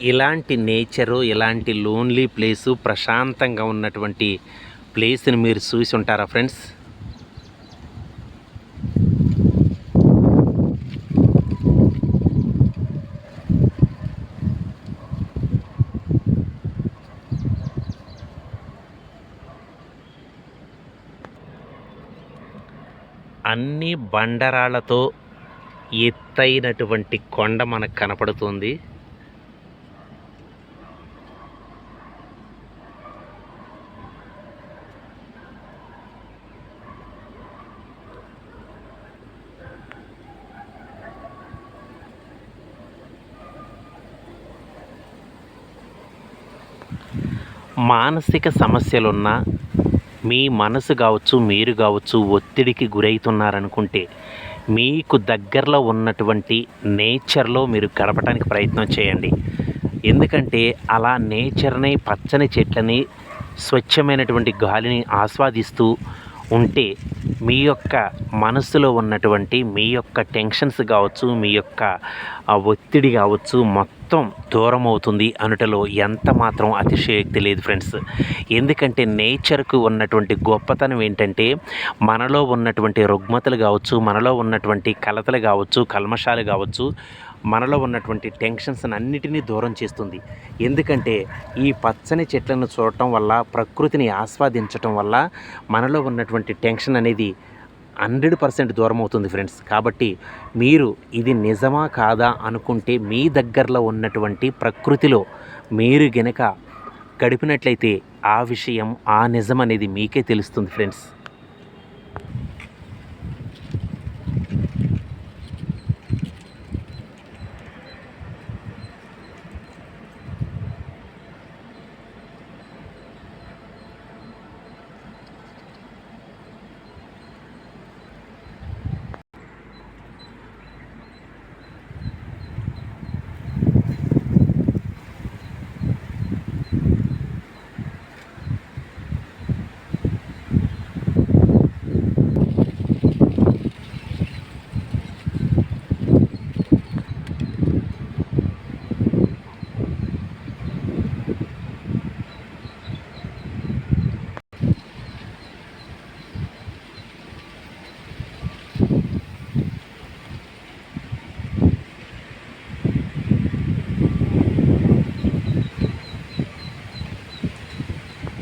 ఇలాంటి నేచరు ఇలాంటి lonely place ప్రశాంతంగా ఉన్నటువంటి ప్లేస్ని మీరు చూసి ఉంటారా ఫ్రెండ్స్? అన్ని బండరాళ్ళతో ఎత్తైనటువంటి కొండ మనకు కనపడుతుంది. మానసిక సమస్యలున్నా మీ మనసు కావచ్చు మీరు కావచ్చు ఒత్తిడికి గురవుతున్నారనుకుంటే మీకు దగ్గరలో ఉన్నటువంటి నేచర్లో మీరు గడపడానికి ప్రయత్నం చేయండి. ఎందుకంటే అలా నేచర్ని పచ్చని చెట్లని స్వచ్ఛమైనటువంటి గాలిని ఆస్వాదిస్తూ ఉంటే మీ యొక్క మనసులో ఉన్నటువంటి మీ యొక్క టెన్షన్స్ కావచ్చు మీ యొక్క ఒత్తిడి కావచ్చు మొత్తం దూరం అవుతుంది అనుటలో ఎంత మాత్రం అతిశయోక్తి లేదు ఫ్రెండ్స్. ఎందుకంటే నేచర్కు ఉన్నటువంటి గొప్పతనం ఏంటంటే మనలో ఉన్నటువంటి రుగ్మతలు కావచ్చు మనలో ఉన్నటువంటి కలతలు కావచ్చు కల్మషాలు కావచ్చు మనలో ఉన్నటువంటి టెన్షన్స్ అన్నిటినీ దూరం చేస్తుంది. ఎందుకంటే ఈ పచ్చని చెట్లను చూడటం వల్ల ప్రకృతిని ఆస్వాదించటం వల్ల మనలో ఉన్నటువంటి టెన్షన్ అనేది హండ్రెడ్ పర్సెంట్ దూరం అవుతుంది ఫ్రెండ్స్. కాబట్టి మీరు ఇది నిజమా కాదా అనుకుంటే మీ దగ్గరలో ఉన్నటువంటి ప్రకృతిలో మీరు గనక గడిపినట్లయితే ఆ విషయం ఆ నిజం అనేది మీకే తెలుస్తుంది ఫ్రెండ్స్. すごい。